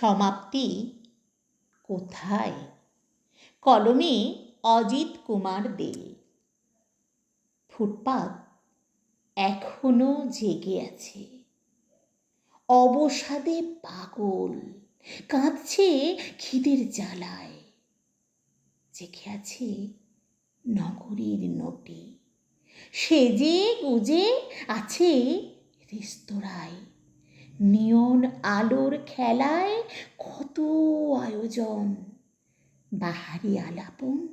সমাপ্তি কোথায়? কলমে অজিত কুমার দে ফুটপাত এখনও জেগে আছে। অবসাদে পাগল, কাঁদছে খিদের জ্বালায়। জেগে আছে নগরীর নটি সেজে গুজে আছে রেস্তোরাঁয়। নিয়ন আলোর খেলায় কত আয়োজন। বাহারি আলাপন,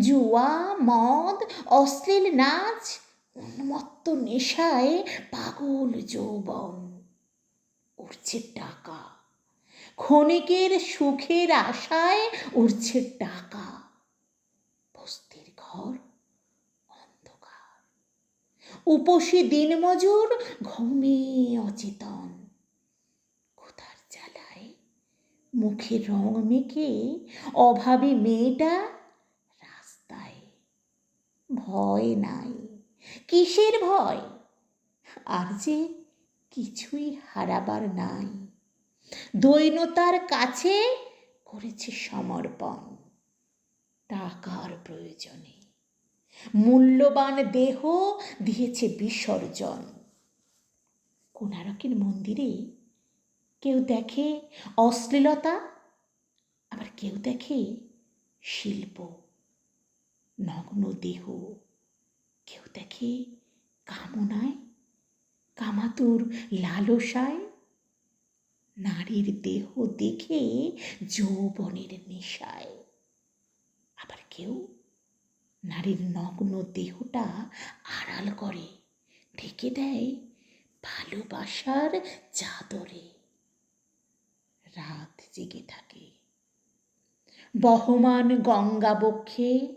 জুয়া, মদ, অশ্লীল নাচ, উন্মত্ত নেশায় পাগল যৌবন। উঠছে টাকা, ক্ষণিকের সুখের আশায় উড়ছে টাকা। বস্তির ঘর উপসী দিনমজুর ঘুমে অচেতন। কোথার জ্বালায়? মুখে রং মেখে অভাবী মেয়েটা রাস্তায়। ভয় নাই। কিসের ভয়? আর যে কিছুই হারাবার নাই। দৈনতার কাছে করেছে সমর্পণ। টাকার প্রয়োজনে। মূল্যবান দেহ দিয়েছে বিসর্জন। কোনারকের মন্দিরে কেউ দেখে অশ্লীলতা, আবার কেউ দেখে শিল্প, নগ্ন দেহ। কেউ দেখে কামনায়, কামাতুর লালসায় নারীর দেহ দেখে যৌবনের নেশায়। আবার কেউ নারীর নগ্ন দেহটা আড়াল করে, ঢেকে দেয় ভালোবাসার চাদরে। রাত জেগে থাকে। বহমান গঙ্গা বক্ষে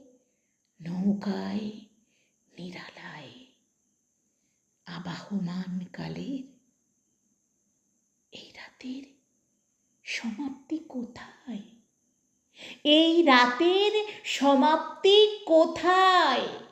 নৌকায় নিরালায়। আবাহমান কালের এই রাতের সমাপ্তি কোথায়? এই রাতের সমাপ্তি কোথায়?